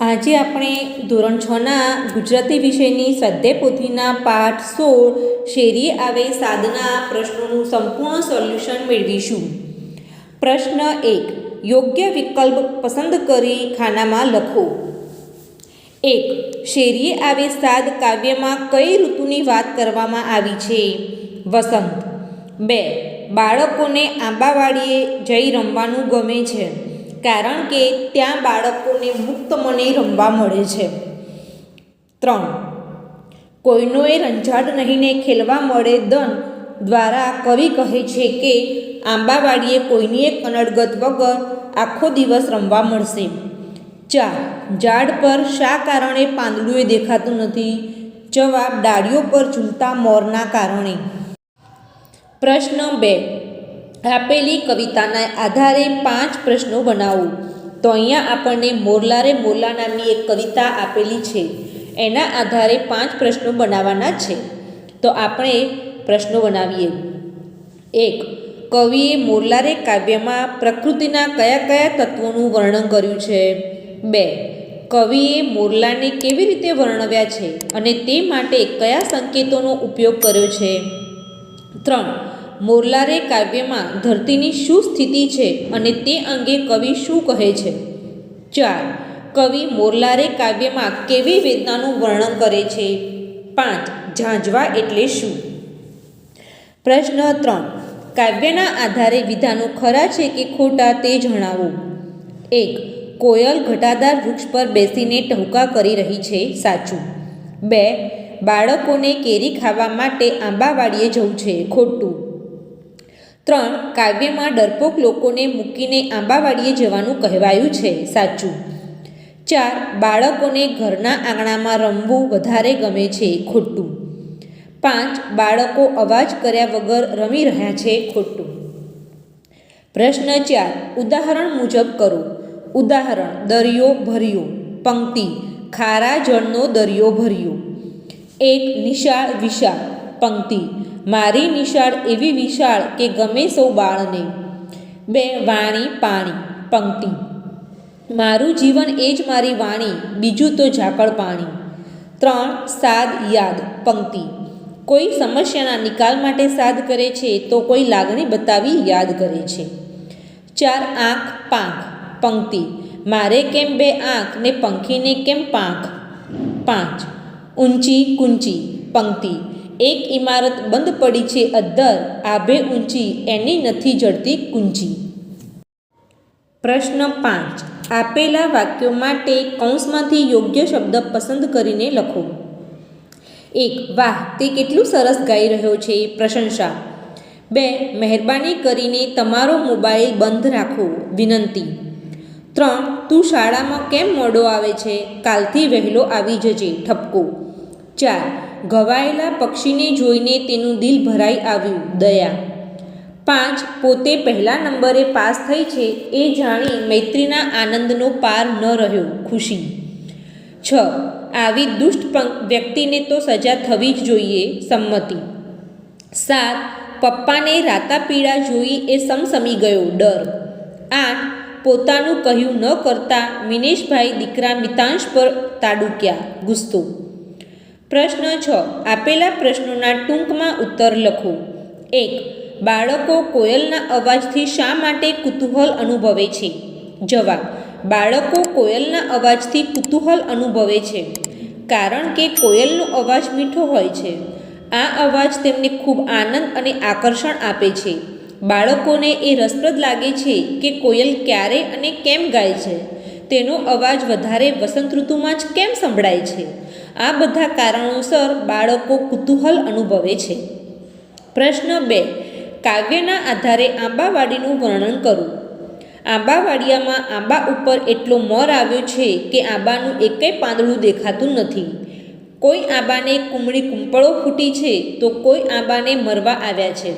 આજે આપણે ધોરણ છના ગુજરાતી વિષયની સ્વાધ્યાય પોથીના પાઠ સોળ શેરી આવે સાધના પ્રશ્નોનું સંપૂર્ણ સોલ્યુશન મેળવીશું. પ્રશ્ન એક, યોગ્ય વિકલ્પ પસંદ કરી ખાનામાં લખો. એક, શેરીએ આવે સાદ કાવ્યમાં કઈ ઋતુની વાત કરવામાં આવી છે? વસંત. બે, બાળકોને આંબાવાડીએ જઈ રમવાનું ગમે છે. કારણ કે ત્યાં બાળકોને મુક્ત મને રમવા મળે છે. ત્રણ. કોઈનોએ રંજાડ નહીંને ખેલવા મળે દન દ્વારા કવિ કહે છે કે આંબાવાડીએ કોઈની એક કનડગત વગર આખો દિવસ રમવા મળશે. ચાર. ઝાડ પર શા કારણે પાંદડુંએ દેખાતું નથી? જવાબ, ડાળીઓ પર ઝૂલતા મોરના કારણે. પ્રશ્ન બે. આપેલી કવિતાના આધારે પાંચ પ્રશ્નો બનાવો. તો અહીંયા આપણને મોરલા રે મોરલા નામની એક કવિતા આપેલી છે. એના આધારે પાંચ પ્રશ્નો બનાવવાના છે. તો આપણે પ્રશ્નો બનાવીએ. એક, કવિએ મોરલા રે કાવ્યમાં પ્રકૃતિના કયા કયા તત્વોનું વર્ણન કર્યું છે? બે, કવિએ મોરલાને કેવી રીતે વર્ણવ્યા છે? અને તે માટે કયા સંકેતોનો ઉપયોગ કર્યો છે? ત્રણ મોરલારે કાવ્યમાં ધરતીની શું સ્થિતિ છે અને તે અંગે કવિ શું કહે છે? ચાર. કવિ મોરલારે કાવ્યમાં કેવી વેદનાનું વર્ણન કરે છે? પાંચ. ઝાંઝવા એટલે શું? પ્રશ્ન ત્રણ. કાવ્યના આધારે વિધાનો ખરા છે કે ખોટા તે જણાવો. એક. કોયલ ઘટાદાર વૃક્ષ પર બેસીને ટહુકા કરી રહી છે, સાચું. બે. બાળકોને કેરી ખાવા માટે આંબાવાડીએ જવું છે, ખોટું. ત્રણ, કાવ્યમાં ડરપોક લોકોને મૂકીને આંબાવાડીએ જવાનું કહેવાયું છે, સાચું. ચાર, બાળકોને ઘરના આંગણામાં રમવું વધારે ગમે છે, ખોટું. પાંચ, બાળકો અવાજ કર્યા વગર રમી રહ્યા છે, ખોટું. પ્રશ્ન ચાર, ઉદાહરણ મુજબ કરો. ઉદાહરણ, દરિયો ભર્યો. પંક્તિ, ખારા જળનો દરિયો ભર્યો. એક, નિશાળ વિશાળ. પંક્તિ મારી નિશાળ એવી વિશાળ કે ગમે સૌ બાળને. બે, વાણી, પાણી, પંક્તિ. મારું જીવન એ જ મારી વાણી, બીજું તો ઝાકળ પાણી. ત્રણ, સાદ, યાદ, પંક્તિ. કોઈ સમસ્યાના નિકાલ માટે સાદ કરે છે તો કોઈ લાગણી બતાવી યાદ કરે છે. ચાર, આંખ, પાંખ, પંક્તિ. મારે કેમ બે આંખ ને પંખીને કેમ પાંખ? પાંચ, ઊંચી, કુંચી, પંક્તિ. એક ઇમારત બંધ પડી છે અદ્ધર આભે ઊંચી, એની નથી જડતી કુંજી. પ્રશ્ન પાંચ. આપેલા વાક્યો માટે કૌંસમાંથી યોગ્ય શબ્દ પસંદ કરીને લખો. એક, વાહ, તે કેટલું સરસ ગાઈ રહ્યો છે, પ્રશંસા. બે, મહેરબાની કરીને તમારો મોબાઈલ બંધ રાખો, વિનંતી. ત્રણ, તું શાળામાં કેમ મોડો આવે છે, કાલથી વહેલો આવી જજે, ઠપકો. ચાર ઘવાયેલા પક્ષીને જોઈને તેનું દિલ ભરાઈ આવ્યું, દયા. પાંચ, પોતે પહેલા નંબરે પાસ થઈ છે એ જાણી મૈત્રીના આનંદનો પાર ન રહ્યો, ખુશી. છ, આવી દુષ્ટ વ્યક્તિને તો સજા થવી જ જોઈએ, સંમતિ. સાત, પપ્પાને રાતા પીડા જોઈ એ સમસમી ગયો, ડર. આઠ, પોતાનું કહ્યું ન કરતા મિનેશભાઈ દીકરા મિતાંશ પર તાડુક્યા, ગુસ્સો. પ્રશ્ન છ. આપેલા પ્રશ્નોના ટૂંકમાં ઉત્તર લખો. એક, બાળકો કોયલના અવાજથી શા માટે કુતૂહલ અનુભવે છે? જવાબ, બાળકો કોયલના અવાજથી કુતૂહલ અનુભવે છે. કારણ કે કોયલનો અવાજ મીઠો હોય છે. આ અવાજ તેમને ખૂબ આનંદ અને આકર્ષણ આપે છે. બાળકોને એ રસપ્રદ લાગે છે કે કોયલ ક્યારે અને કેમ ગાય છે. તેનો અવાજ વધારે વસંત ઋતુમાં જ કેમ સંભળાય છે? આ બધા કારણોસર બાળકો કુતૂહલ અનુભવે છે. પ્રશ્ન બે, કાવ્યના આધારે આંબાવાડીનું વર્ણન કરું? આંબાવાડિયામાં આંબા ઉપર એટલો મોર આવ્યો છે કે આંબાનું એકેય પાંદડું દેખાતું નથી. કોઈ આંબાને કુમળી કુંપળો ફૂટી છે તો કોઈ આંબાને મરવા આવ્યા છે.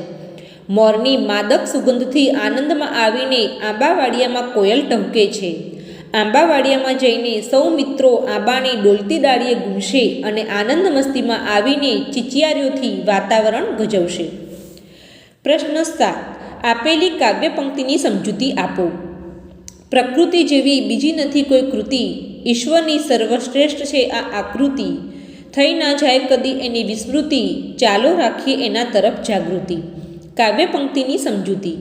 મોરની માદક સુગંધથી આનંદમાં આવીને આંબાવાડિયામાં કોયલ ટહુકે છે. આંબાવાડિયામાં જઈને સૌ મિત્રો આંબાની ડોલતી ડાળીએ ગુમશે અને આનંદ મસ્તીમાં આવીને ચિચિયારીઓથી વાતાવરણ ગજવશે. પ્રશ્ન સાત, આપેલી કાવ્ય પંક્તિની સમજૂતી આપો. પ્રકૃતિ જેવી બીજી નથી કોઈ કૃતિ. ઈશ્વરની સર્વશ્રેષ્ઠ છે આ આકૃતિ. થઈ ના જાય કદી એની વિસ્મૃતિ. ચાલો રાખીએ એના તરફ જાગૃતિ. કાવ્ય પંક્તિની સમજૂતી.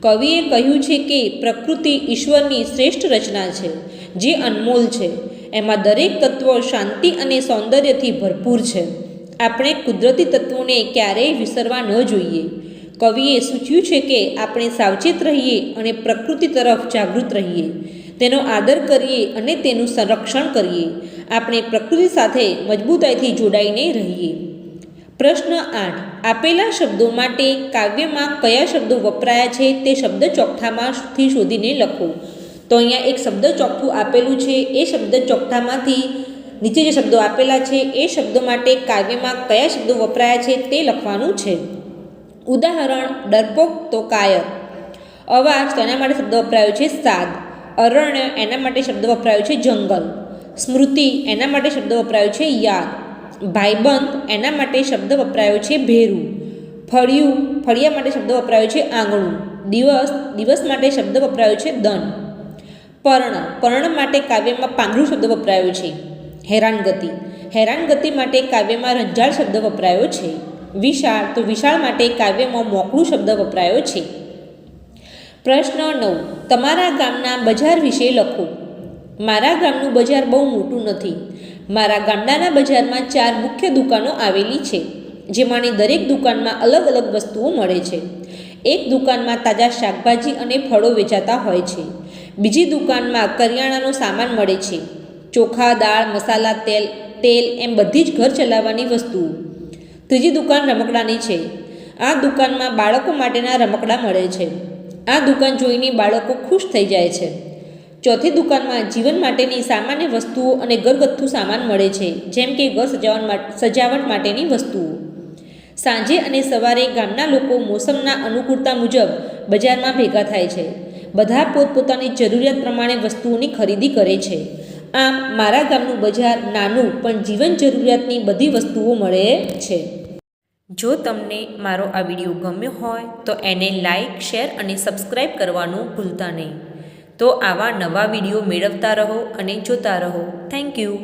કવિએ કહ્યું છે કે પ્રકૃતિ ઈશ્વરની શ્રેષ્ઠ રચના છે, જે અનમોલ છે. એમાં દરેક તત્વ શાંતિ અને સૌંદર્યથી ભરપૂર છે. આપણે કુદરતી તત્વોને ક્યારેય વિસરવા ન જોઈએ. કવિએ સૂચવ્યું છે કે આપણે સાવચેત રહીએ અને પ્રકૃતિ તરફ જાગૃત રહીએ. તેનો આદર કરીએ અને તેનું સંરક્ષણ કરીએ. આપણે પ્રકૃતિ સાથે મજબૂતાઈથી જોડાઈને રહીએ. પ્રશ્ન આઠ. આપેલા શબ્દો માટે કાવ્યમાં કયા શબ્દો વપરાયા છે તે શબ્દ ચોકઠામાંથી શોધીને લખો. તો અહીંયા એક શબ્દ ચોકઠું આપેલું છે. એ શબ્દ ચોકઠામાંથી નીચે જે શબ્દો આપેલા છે, એ શબ્દો માટે કાવ્યમાં કયા શબ્દો વપરાયા છે તે લખવાનું છે. ઉદાહરણ, ડરપોક તો કાયર. અવાજ, તો એના માટે શબ્દ વપરાયો છે સાદ. અરણ્ય, એના માટે શબ્દ વપરાયો છે જંગલ. સ્મૃતિ, એના માટે શબ્દ વપરાયો છે યાદ. ભાઈબંધ એના માટે શબ્દ વપરાયો છે ભેરું. ફળિયું, ફળિયા માટે શબ્દ વપરાયો છે આંગણું. દિવસ દિવસ માટે શબ્દ વપરાયો છે દન. પર્ણ પર્ણ માટે કાવ્યમાં પાંગરું શબ્દ વપરાયો છે. હેરાનગતિ હેરાનગતિ માટે કાવ્યમાં રંજાળ શબ્દ વપરાયો છે. વિશાળ, તો વિશાળ માટે કાવ્યમાં મોકળું શબ્દ વપરાયો છે. પ્રશ્ન નવ, તમારા ગામના બજાર વિશે લખો. મારા ગામનું બજાર બહુ મોટું નથી. મારા ગામડાના બજારમાં ચાર મુખ્ય દુકાનો આવેલી છે, જેમાંની દરેક દુકાનમાં અલગ અલગ વસ્તુઓ મળે છે. એક દુકાનમાં તાજા શાકભાજી અને ફળો વેચાતા હોય છે. બીજી દુકાનમાં કરિયાણાનો સામાન મળે છે. ચોખા, દાળ, મસાલા, તેલ તેલ એમ બધી જ ઘર ચલાવવાની વસ્તુઓ. ત્રીજી દુકાન રમકડાની છે. આ દુકાનમાં બાળકો માટેના રમકડા મળે છે. આ દુકાન જોઈને બાળકો ખુશ થઈ જાય છે. ચોથી દુકાનમાં જીવન માટેની સામાન્ય વસ્તુઓ અને ઘરગથ્થુ સામાન મળે છે, જેમ કે ઘર સજાવટ સજાવટ માટેની વસ્તુઓ. સાંજે અને સવારે ગામના લોકો મોસમના અનુકૂળતા મુજબ બજારમાં ભેગા થાય છે. બધા પોતપોતાની જરૂરિયાત પ્રમાણે વસ્તુઓની ખરીદી કરે છે. આમ, મારા ગામનું બજાર નાનું પણ જીવન જરૂરિયાતની બધી વસ્તુઓ મળે છે. જો તમને મારો આ વીડિયો ગમ્યો હોય, તો એને લાઈક, શેર અને સબસ્ક્રાઈબ કરવાનું ભૂલતા નહીં. તો આવા નવા વીડિયો મેળવતા રહો અને જોતા રહો. Thank you